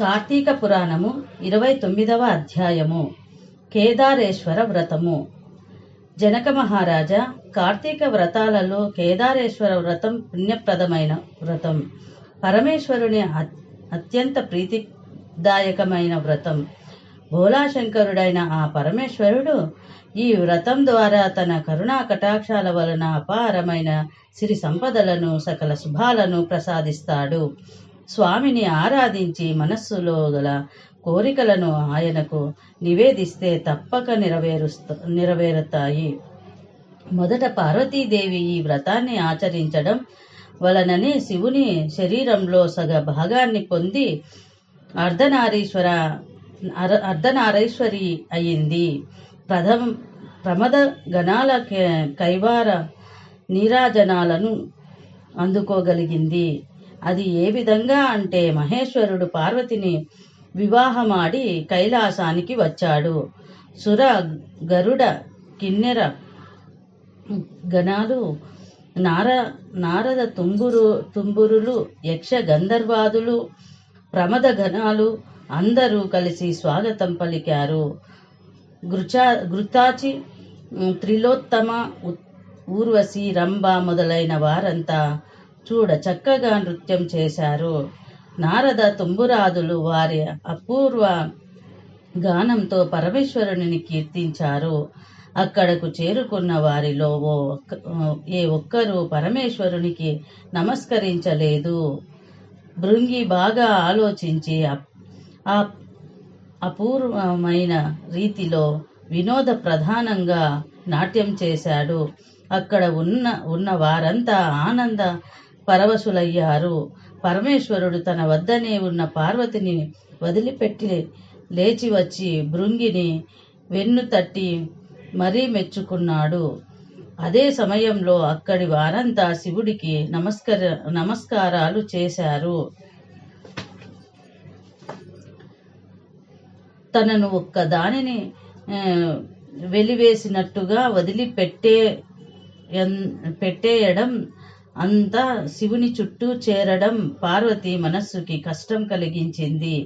కార్తీక పురాణము ఇరవై తొమ్మిదవ అధ్యాయము. కేదారేశ్వర వ్రతము. జనక మహారాజా కార్తీక వ్రతాలలో కేదారేశ్వర వ్రతం పుణ్యప్రదమైన వ్రతం. పరమేశ్వరుని అత్యంత ప్రీతిదాయకమైన వ్రతం. భోలాశంకరుడైన ఆ పరమేశ్వరుడు ఈ వ్రతం ద్వారా తన కరుణా కటాక్షాల వలన అపారమైన సిరి సంపదలను సకల శుభాలను ప్రసాదిస్తాడు. స్వామిని ఆరాధించి మనస్సులో గల కోరికలను ఆయనకు నివేదిస్తే తప్పక నెరవేరుస్త నెరవేరుతాయి. మొదట పార్వతీదేవి ఈ వ్రతాన్ని ఆచరించడం వలననే శివుని శరీరంలో సగ భాగాన్ని పొంది అర్ధనారీశ్వర అర- అర్ధనారీశ్వరి అయింది. ప్రథమ ప్రమద గణాల కైవార నీరాజనాలను అందుకోగలిగింది. అది ఏ విధంగా అంటే మహేశ్వరుడు పార్వతిని వివాహమాడి కైలాసానికి వచ్చాడు. సుర గరుడ కిన్నెర గణాలు నార నారద తుంబురు తుంబురులు యక్ష గంధర్వాదులు ప్రమద గణాలు అందరూ కలిసి స్వాగతం పలికారు. గృచా గృతాచి త్రిలోత్తమ ఊర్వశి రంభ మొదలైన వారంతా చూడ చక్కగా నృత్యం చేశారు. నారద తుంబురాదులు వారి అపూర్వ గానంతో పరమేశ్వరుని కీర్తించారు. అక్కడకు చేరుకున్న వారిలో ఓ ఏ ఒక్కరూ పరమేశ్వరునికి నమస్కరించలేదు. భృంగి బాగా ఆలోచించి ఆ అపూర్వమైన రీతిలో వినోద ప్రధానంగా నాట్యం చేశాడు. అక్కడ ఉన్న ఉన్న వారంతా ఆనంద పరవశులయ్యారు. పరమేశ్వరుడు తన వద్దనే ఉన్న పార్వతిని వదిలిపెట్టి లేచి వచ్చి భృంగిని వెన్ను తట్టి మరీ మెచ్చుకున్నాడు. అదే సమయంలో అక్కడి వారంతా శివుడికి నమస్కర నమస్కారాలు చేశారు. తనను ఒక్క దానిని వెలివేసినట్టుగా వదిలిపెట్టే ఎన్- పెట్టేయడం అంతా శివుని చుట్టూ చేరడం పార్వతి మనస్సుకి కష్టం కలిగించింది.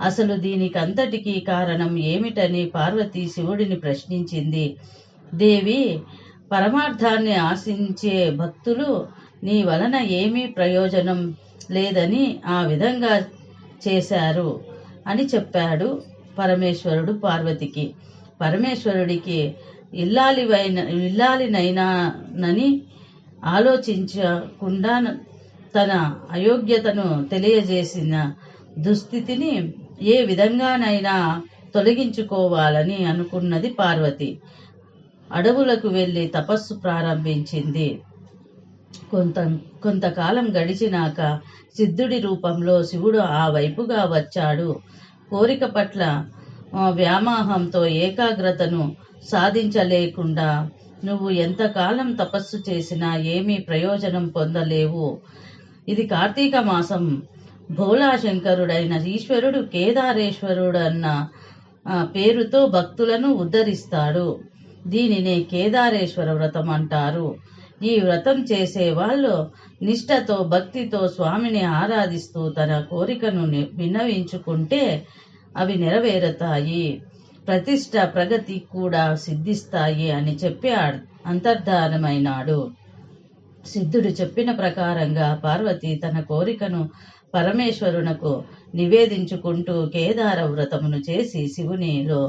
అసలు దీనికంతటికీ కారణం ఏమిటని పార్వతి శివుడిని ప్రశ్నించింది. దేవి పరమార్థాన్ని ఆశించే భక్తులు నీ వలన ఏమీ ప్రయోజనం లేదని ఆ విధంగా చేశారు అని చెప్పాడు పరమేశ్వరుడు పార్వతికి. పరమేశ్వరుడికి ఇల్లాలివైన ఇల్లాలినైనానని ఆలోచించకుండా తన అయోగ్యతను తెలియజేసిన దుస్థితిని ఏ విధంగానైనా తొలగించుకోవాలని అనుకున్నది పార్వతి. అడవులకు వెళ్ళి తపస్సు ప్రారంభించింది. కొంత కొంతకాలం గడిచినాక సిద్ధుడి రూపంలో శివుడు ఆ వైపుగా వచ్చాడు. కోరిక పట్ల వ్యామాహంతో వ్యామోహంతో ఏకాగ్రతను సాధించలేకుండా నువ్వు ఎంతకాలం తపస్సు చేసినా ఏమీ ప్రయోజనం పొందలేవు. ఇది కార్తీక మాసం. భోలాశంకరుడైన ఈశ్వరుడు కేదారేశ్వరుడు అన్న పేరుతో భక్తులను ఉద్ధరిస్తాడు. దీనినే కేదారేశ్వర వ్రతం అంటారు. ఈ వ్రతం చేసే వాళ్ళు నిష్ఠతో భక్తితో స్వామిని ఆరాధిస్తూ తన కోరికను విన్నవించుకుంటే అవి నెరవేరుతాయి. ప్రతిష్ట ప్రగతి కూడా సిద్ధిస్తాయి అని చెప్పి అంతర్ధానమైనాడు. సిద్ధుడు చెప్పిన ప్రకారంగా పార్వతి తన కోరికను పరమేశ్వరునకు నివేదించుకుంటూ కేదార వ్రతమును చేసి శివునిలో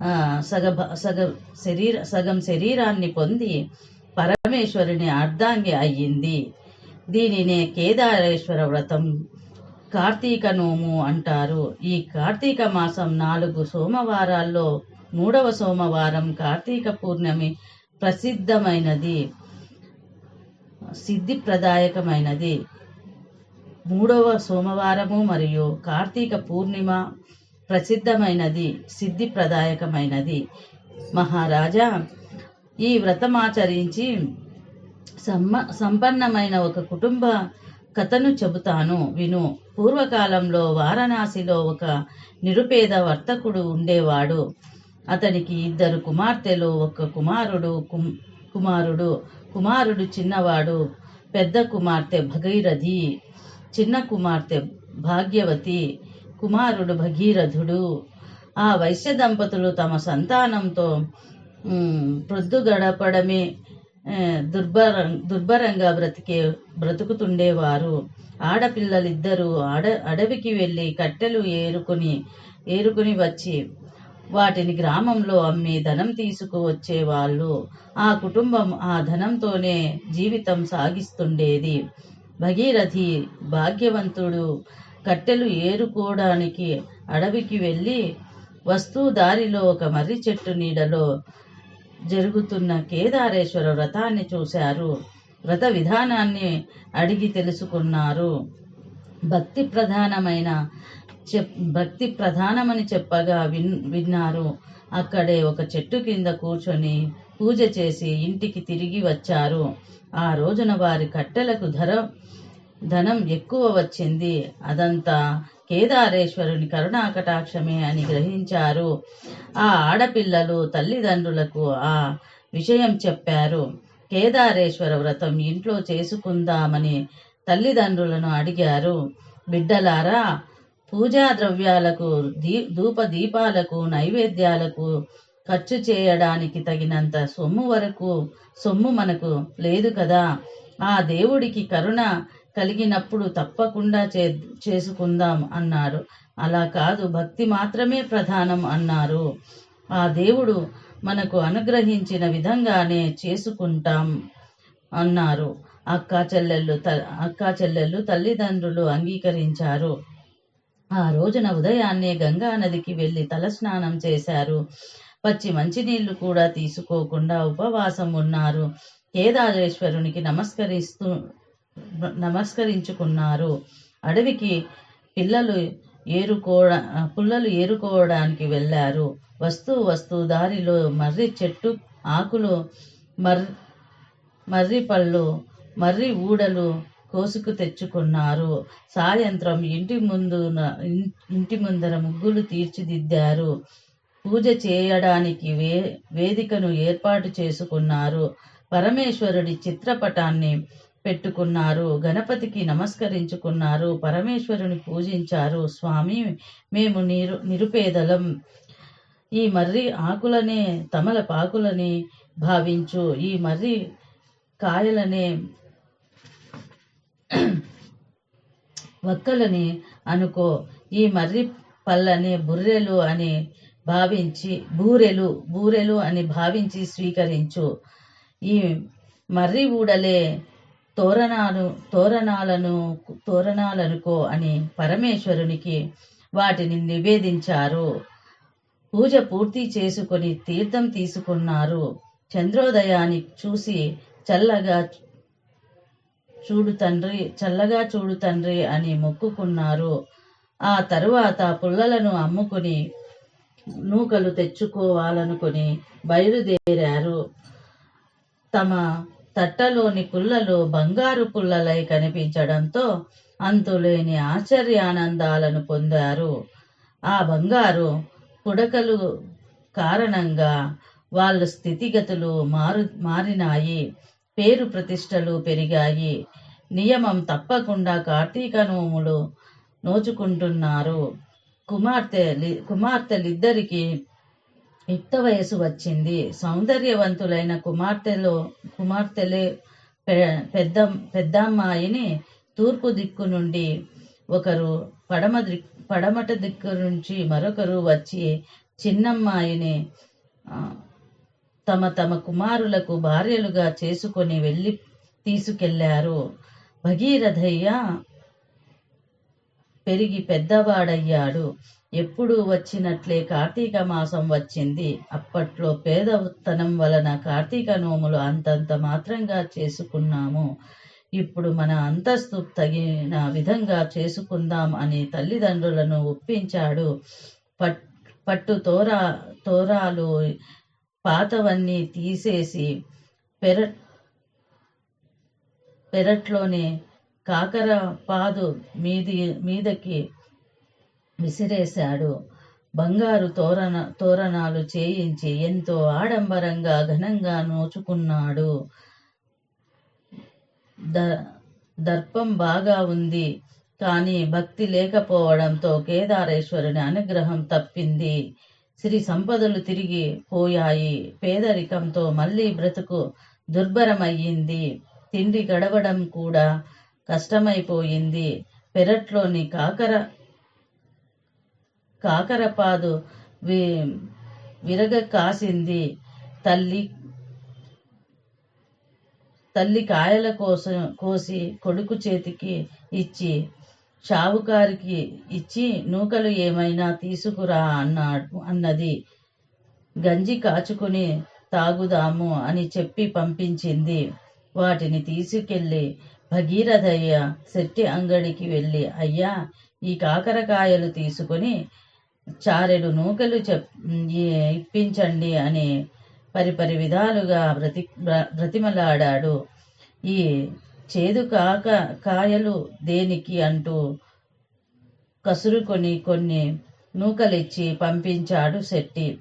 ఆ, సగ సగ శరీర సగం శరీరాన్ని పొంది పరమేశ్వరుని అర్ధాంగి అయ్యింది. దీనినే కేదారేశ్వర వ్రతం కార్తీక నోము అంటారు. ఈ కార్తీక మాసం నాలుగు సోమవారాల్లో మూడవ సోమవారం కార్తీక పూర్ణమి ప్రసిద్ధమైనది సిద్ధిప్రదాయకమైనది. మూడవ సోమవారము మరియు కార్తీక పూర్ణిమ ప్రసిద్ధమైనది సిద్ధిప్రదాయకమైనది. మహారాజా ఈ వ్రతమాచరించి సమ్మ సంపన్నమైన ఒక కుటుంబ కథను చెబుతాను విను. పూర్వకాలంలో వారణాసిలో ఒక నిరుపేద వర్తకుడు ఉండేవాడు. అతనికి ఇద్దరు కుమార్తెలు ఒక కుమారుడు కుమ్- కుమారుడు కుమారుడు చిన్నవాడు పెద్ద కుమార్తె భగీరథి చిన్న కుమార్తె భాగ్యవతి కుమారుడు భగీరథుడు. ఆ వైశ్య దంపతులు తమ సంతానంతో ప్రొద్దు గడపడమే దుర్భర దుర్భరంగా బ్రతికే బ్రతుకుతుండేవారు. ఆడపిల్లలిద్దరూ అడ అడవికి వెళ్ళి కట్టెలు ఏరుకుని ఏరుకుని వచ్చి వాటిని గ్రామంలో అమ్మి ధనం తీసుకువచ్చేవాళ్ళు. ఆ కుటుంబం ఆ ధనంతోనే జీవితం సాగిస్తుండేది. భగీరథి భాగ్యవంతుడు కట్టెలు ఏరుకోవడానికి అడవికి వెళ్ళి వస్తూ దారిలో ఒక మర్రి చెట్టు నీడలో జరుగుతున్న కేదారేశ్వర వ్రతాన్ని చూశారు. వ్రత విధానాన్ని అడిగి తెలుసుకున్నారు. భక్తి ప్రధానమైన చెప్ భక్తి ప్రధానమని చెప్పగా విన్ విన్నారు. అక్కడే ఒక చెట్టు కింద కూర్చొని పూజ చేసి ఇంటికి తిరిగి వచ్చారు. ఆ రోజున వారి కట్టెలకు ధర ధనం ఎక్కువ వచ్చింది. అదంతా కేదారేశ్వరుని కరుణాకటాక్షమే అని గ్రహించారు. ఆ ఆడపిల్లలు తల్లిదండ్రులకు ఆ విషయం చెప్పారు. కేదారేశ్వర వ్రతం ఇంట్లో చేసుకుందామని తల్లిదండ్రులను అడిగారు. బిడ్డలారా పూజా ద్రవ్యాలకు దీ ధూప దీపాలకు నైవేద్యాలకు ఖర్చు చేయడానికి తగినంత సొమ్ము వరకు సొమ్ము మనకు లేదు కదా. ఆ దేవుడికి కరుణ కలిగినప్పుడు తప్పకుండా చే చేసుకుందాం అన్నారు. అలా కాదు భక్తి మాత్రమే ప్రధానం అన్నారు. ఆ దేవుడు మనకు అనుగ్రహించిన విధంగానే చేసుకుంటాం అన్నారు. అక్కా చెల్లెళ్ళు త అక్కా చెల్లెళ్ళు తల్లిదండ్రులు అంగీకరించారు. ఆ రోజున ఉదయాన్నే గంగా నదికి వెళ్ళి తలస్నానం చేశారు. పచ్చి మంచినీళ్ళు కూడా తీసుకోకుండా ఉపవాసం ఉన్నారు. కేదారేశ్వరునికి నమస్కరిస్తూ నమస్కరించుకున్నారు. అడవికి పిల్లలు ఏరుకోవ పుల్లలు ఏరుకోవడానికి వెళ్ళారు. వస్తూ వస్తూ దారిలో మర్రి చెట్టు ఆకులు మర్ మర్రి పళ్ళు మర్రి ఊడలు కోసుకు తెచ్చుకున్నారు. సాయంత్రం ఇంటి ముందు ఇంటి ముందర ముగ్గులు తీర్చిదిద్దారు. పూజ చేయడానికి వే వేదికను ఏర్పాటు చేసుకున్నారు. పరమేశ్వరుడి చిత్రపటాన్ని పెట్టుకున్నారు. గణపతికి నమస్కరించుకున్నారు. పరమేశ్వరుని పూజించారు. స్వామి మేము నిరు నిరుపేదలం. ఈ మర్రి ఆకులనే తమలపాకులని భావించు. ఈ మర్రి కాయలనే వక్కలని అనుకో. ఈ మర్రి పళ్ళని బుర్రెలు అని భావించి బూరెలు బూరెలు అని భావించి స్వీకరించు. ఈ మర్రి ఊడలే తోరణాలు తోరణాలను తోరణాలనుకో అని పరమేశ్వరునికి వాటిని నివేదించారు. పూజ పూర్తి చేసుకొని తీర్థం తీసుకున్నారు. చంద్రోదయాన్ని చూసి చల్లగా చూడు తండ్రి చల్లగా చూడు తండ్రి అని మొక్కుకున్నారు. ఆ తరువాత పుల్లలను అమ్ముకుని నూకలు తెచ్చుకోవాలనుకుని బయలుదేరారు. తమ తట్టలోని పుల్లలు బంగారు పుల్లలై కనిపించడంతో అంతులేని ఆశ్చర్యానందాలను పొందారు. ఆ బంగారు పుడకలు కారణంగా వాళ్ళ స్థితిగతులు మారు మారినాయి. పేరు ప్రతిష్టలు పెరిగాయి. నియమం తప్పకుండా కార్తీక నోములు నోచుకుంటున్నారు. కుమార్తె కుమార్తెలిద్దరికీ యుక్త వయసు వచ్చింది. సౌందర్యవంతులైన కుమార్తెలో కుమార్తెలే పెద్ద పెద్దమ్మాయిని తూర్పు దిక్కు నుండి ఒకరు పడమ దిక్ పడమట దిక్కు నుంచి మరొకరు వచ్చి చిన్నమ్మాయిని తమ తమ కుమారులకు భార్యలుగా చేసుకొని వెళ్ళి తీసుకెళ్ళారు. భగీరథయ్య పెరిగి పెద్దవాడయ్యాడు. ఎప్పుడు వచ్చినట్లే కార్తీక మాసం వచ్చింది. అప్పట్లో పేదతనం వలన కార్తీక నోములు అంతంత మాత్రంగా చేసుకున్నాము. ఇప్పుడు మన అంతస్తు తగిన విధంగా చేసుకుందాం అని తల్లిదండ్రులను ఒప్పించాడు. పట్ పట్టు తోరా తోరాలు పాతవన్నీ తీసేసి పెర పెరట్లోనే కాకర పాదు మీది మీదకి విసిరేశాడు. బంగారు తోరణ తోరణాలు చేయించి ఎంతో ఆడంబరంగా ఘనంగా నోచుకున్నాడు. దర్పం బాగా ఉంది కానీ భక్తి లేకపోవడంతో కేదారేశ్వరుని అనుగ్రహం తప్పింది. సిరి సంపదలు తిరిగి పోయాయి. పేదరికంతో మళ్ళీ బ్రతుకు దుర్భరమయ్యింది. తిండి గడవడం కూడా కష్టమైపోయింది. పెరట్లోని కాకర కాకరపాదు వి విరగ కాసింది తల్లి తల్లి కాయల కోసం కోసి కొడుకు చేతికి ఇచ్చి షావుకారికి ఇచ్చి నూకలు ఏమైనా తీసుకురా అన్నాడు అన్నది. గంజి కాచుకుని తాగుదాము అని చెప్పి పంపించింది. వాటిని తీసుకెళ్ళి భగీరథయ్య శెట్టి అంగడికి వెళ్ళి అయ్యా ఈ కాకరకాయలు తీసుకొని చారెడు నూకలు చెప్ ఇప్పించండి అని పరిపరి విధాలుగా బ్రతి బ్రతిమలాడాడు ఈ చేదు కాక కాయలు దేనికి అంటూ కసురుకొని కొన్ని నూకలిచ్చి పంపించాడు శెట్టి.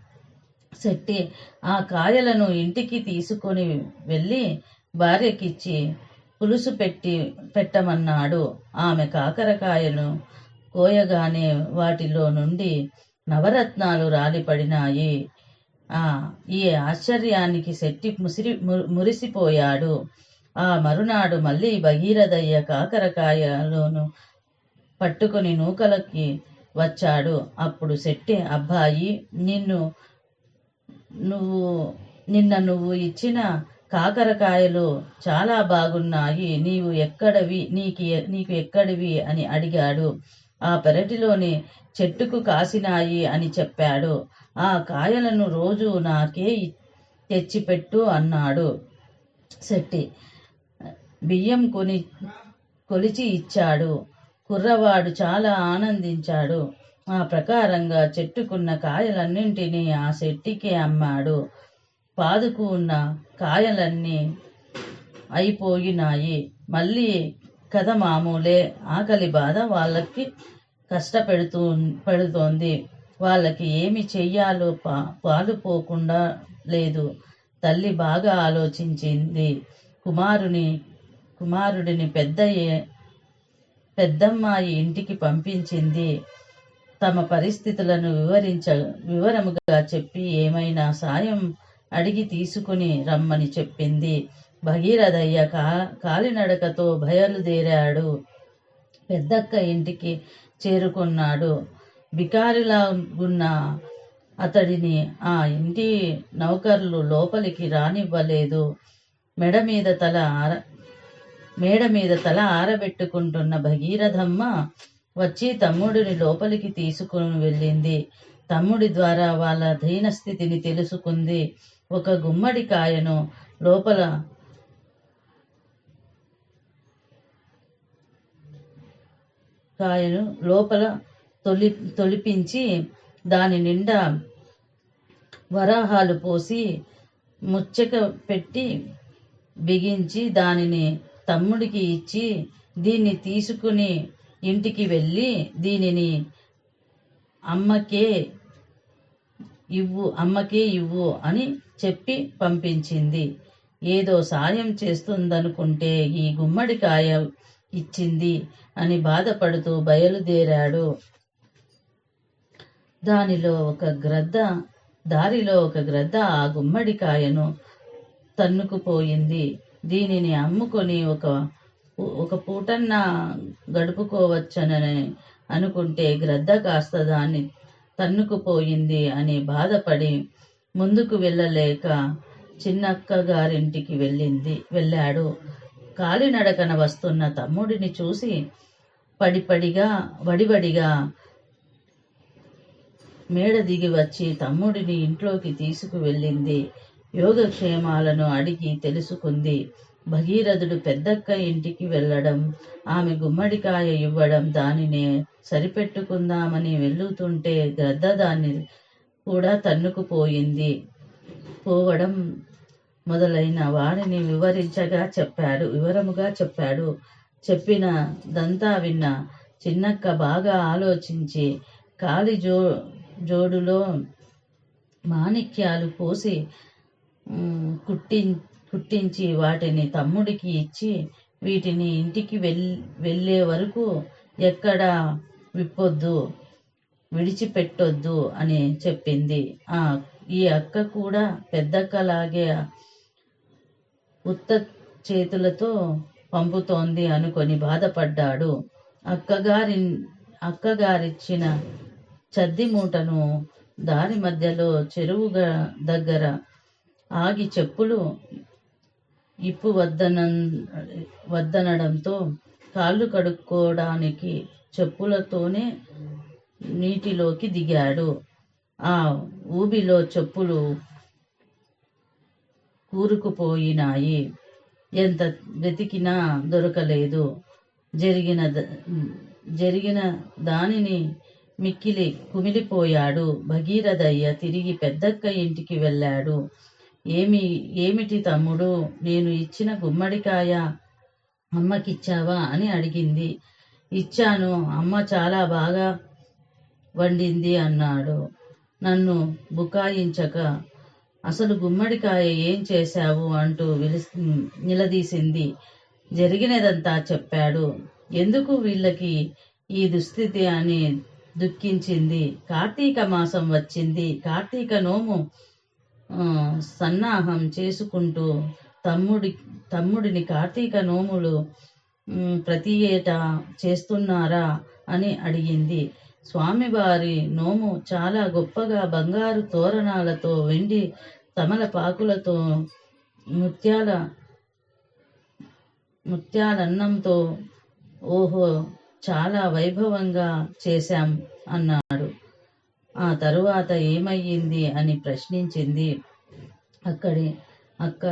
శెట్టి ఆ కాయలను ఇంటికి తీసుకొని వెళ్ళి భార్యకిచ్చి పులుసు పెట్టి పెట్టమన్నాడు. ఆమె కాకరకాయలు కోయగానే వాటిలో నుండి నవరత్నాలు రాలిపడినాయి. ఆ ఈ ఆశ్చర్యానికి శెట్టి ముసిరి ము- మురిసిపోయాడు. ఆ మరునాడు మళ్ళీ భగీరథయ్య కాకరకాయలోను పట్టుకుని నూకలకి వచ్చాడు. అప్పుడు శెట్టి అబ్బాయి నిన్ను నువ్వు నిన్న నువ్వు ఇచ్చిన కాకరకాయలు చాలా బాగున్నాయి. నీవు ఎక్కడవి నీకు నీకు ఎక్కడివి అని అడిగాడు. ఆ పెరటిలోని చెట్టుకు కాసినాయి అని చెప్పాడు. ఆ కాయలను రోజు నాకే తెచ్చిపెట్టు అన్నాడు. శెట్టి బియ్యం కొని కొలిచి ఇచ్చాడు. కుర్రవాడు చాలా ఆనందించాడు. ఆ ప్రకారంగా చెట్టుకున్న కాయలన్నింటినీ ఆ శెట్టికి అమ్మాడు. పాదుకు ఉన్న కాయలన్నీ అయిపోయినాయి. మళ్ళీ కథ మామూలే. ఆకలి బాధ వాళ్ళకి కష్టపెడుతూ పెడుతోంది. వాళ్ళకి ఏమి చెయ్యాలో పా పాలుపోకుండా లేదు. తల్లి బాగా ఆలోచించింది. కుమారుని కుమారుడిని పెద్ద పెద్దమ్మాయి ఇంటికి పంపించింది. తమ పరిస్థితులను వివరించ వివరముగా చెప్పి ఏమైనా సాయం అడిగి తీసుకుని రమ్మని చెప్పింది. భగీరథయ్య కా కాలినడకతో బయలుదేరాడు. పెద్దక్క ఇంటికి చేరుకున్నాడు. బికారిలా ఉన్న అతడిని ఆ ఇంటి నౌకర్లు లోపలికి రానివ్వలేదు. మెడ మీద తల ఆర మేడ మీద తల ఆరబెట్టుకుంటున్న భగీరథమ్మ వచ్చి తమ్ముడిని లోపలికి తీసుకుని వెళ్ళింది. తమ్ముడి ద్వారా వాళ్ళ దీనస్థితిని తెలుసుకుంది. ఒక గుమ్మడికాయను లోపల కాయను లోపల తొలి తొలిపించి దాని నిండా వరాహాలు పోసి ముచ్చక పెట్టి బిగించి దానిని తమ్ముడికి ఇచ్చి దీన్ని తీసుకుని ఇంటికి వెళ్ళి దీనిని అమ్మకే ఇవ్వు అమ్మకే ఇవ్వు అని చెప్పి పంపించింది. ఏదో సాయం చేస్తుందనుకుంటే ఈ గుమ్మడికాయ ఇచ్చింది అని బాధపడుతూ బయలుదేరాడు. దానిలో ఒక గ్రద్ద దారిలో ఒక గ్రద్ద ఆ గుమ్మడికాయను తన్నుకుపోయింది. దీనిని అమ్ముకొని ఒక ఒక పూటన్న గడుపుకోవచ్చనని అనుకుంటే గ్రద్ద కాస్త దాన్ని తన్నుకుపోయింది అని బాధపడి ముందుకు వెళ్ళలేక చిన్నక్క గారింటికి వెళ్ళింది వెళ్ళాడు. కాలినడకన వస్తున్న తమ్ముడిని చూసి పడిపడిగా వడివడిగా మేడ దిగి వచ్చి తమ్ముడిని ఇంట్లోకి తీసుకువెళ్ళింది. యోగక్షేమాలను అడిగి తెలుసుకుంది. భగీరథుడు పెద్దక్క ఇంటికి వెళ్ళడం ఆమె గుమ్మడికాయ ఇవ్వడం దానిని సరిపెట్టుకుందామని వెళ్ళుతుంటే గ్రద్ద దాన్ని కూడా తన్నుకుపోయింది. పోవడం మొదలైన వారిని వివరించగా చెప్పాడు. వివరముగా చెప్పాడు. చెప్పిన దంతా విన్న చిన్నక్క బాగా ఆలోచించి కాలి జో జోడులో మాణిక్యాలు పోసి కుట్టి కుట్టించి వాటిని తమ్ముడికి ఇచ్చి వీటిని ఇంటికి వెల్ వెళ్ళే వరకు ఎక్కడ విప్పొద్దు విడిచిపెట్టొద్దు అని చెప్పింది. ఆ ఈ అక్క కూడా పెద్దక్కలాగే ఉత్త చేతులతో పంపుతోంది అనుకొని బాధపడ్డాడు. అక్కగారి అక్కగారిచ్చిన చద్ది మూటను దారి మధ్యలో చెరువుగా దగ్గర ఆగి చెప్పులు ఇప్పు వద్దన వద్దనడంతో కాళ్ళు కడుక్కోవడానికి చెప్పులతోనే నీటిలోకి దిగాడు. ఆ ఊబిలో చెప్పులు ఊరుకుపోయినాయి. ఎంత వెతికినా దొరకలేదు. జరిగిన ద- జరిగిన దానిని మిక్కిలి కుమిలిపోయాడు. భగీరథయ్య తిరిగి పెద్దక్క ఇంటికి వెళ్ళాడు. ఏమి ఏమిటి తమ్ముడు? నేను ఇచ్చిన గుమ్మడికాయ అమ్మకిచ్చావా అని అడిగింది. ఇచ్చాను. అమ్మ చాలా బాగా వండింది అన్నాడు. నన్ను బుకాయించక అసలు గుమ్మడికాయ ఏం చేశావు అంటూ విలిస్ నిలదీసింది. జరిగినదంతా చెప్పాడు. ఎందుకు వీళ్ళకి ఈ దుస్థితి అని దుఃఖించింది. కార్తీక మాసం వచ్చింది. కార్తీక నోము సన్నాహం చేసుకుంటూ తమ్ముడి తమ్ముడిని కార్తీక నోములు ప్రతి ఏటా చేస్తున్నారా అని అడిగింది. స్వామివారి నోము చాలా గొప్పగా బంగారు తోరణాలతో వెండి తమలపాకులతో ముత్యాల ముత్యాలన్నంతో ఓహో చాలా వైభవంగా చేశాం అన్నాడు. ఆ తరువాత ఏమయ్యింది అని ప్రశ్నించింది. అక్కడి అక్క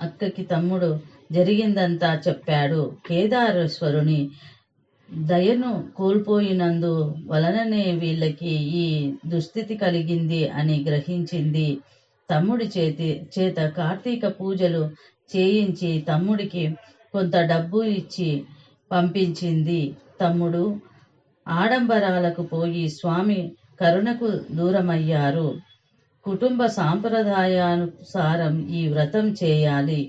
అక్కకి తమ్ముడు జరిగిందంతా చెప్పాడు. కేదారేశ్వరుని దయను కోల్పోయినందు వలననే వీళ్ళకి ఈ దుస్థితి కలిగింది అని గ్రహించింది. తమ్ముడి చేతి చేత కార్తీక పూజలు చేయించి తమ్ముడికి కొంత డబ్బు ఇచ్చి పంపించింది. తమ్ముడు ఆడంబరాలకు పోయి స్వామి కరుణకు దూరమయ్యారు. కుటుంబ సాంప్రదాయానుసారం ఈ వ్రతం చేయాలి.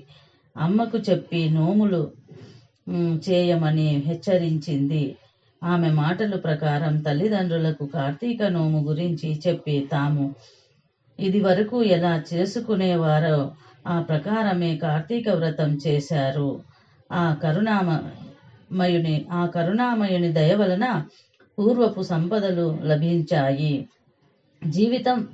అమ్మకు చెప్పి నోములు చేయమని హెచ్చరించింది. ఆమె మాటల ప్రకారం తల్లిదండ్రులకు కార్తీక నోము గురించి చెప్పి తాము ఇది వరకు ఎలా చేసుకునేవారో ఆ ప్రకారమే కార్తీక వ్రతం చేశారు. ఆ కరుణామయుని ఆ కరుణామయుని దయ వలన పూర్వపు సంపదలు లభించాయి. జీవితం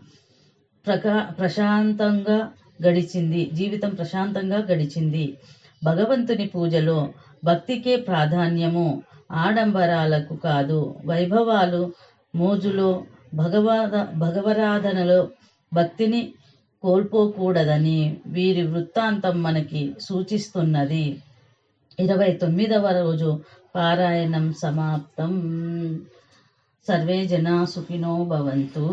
ప్రకా ప్రశాంతంగా గడిచింది. జీవితం ప్రశాంతంగా గడిచింది. భగవంతుని పూజలో భక్తికే ప్రాధాన్యము ఆడంబరాలకు కాదు. వైభవాలు మోజులో భగవాద భగవరాధనలో భక్తిని కోల్పోకూడదని వీరి వృత్తాంతం మనకి సూచిస్తున్నది. ఇరవై తొమ్మిదవ రోజు పారాయణం సమాప్తం. సర్వే జనా సుఖినో భవంతు.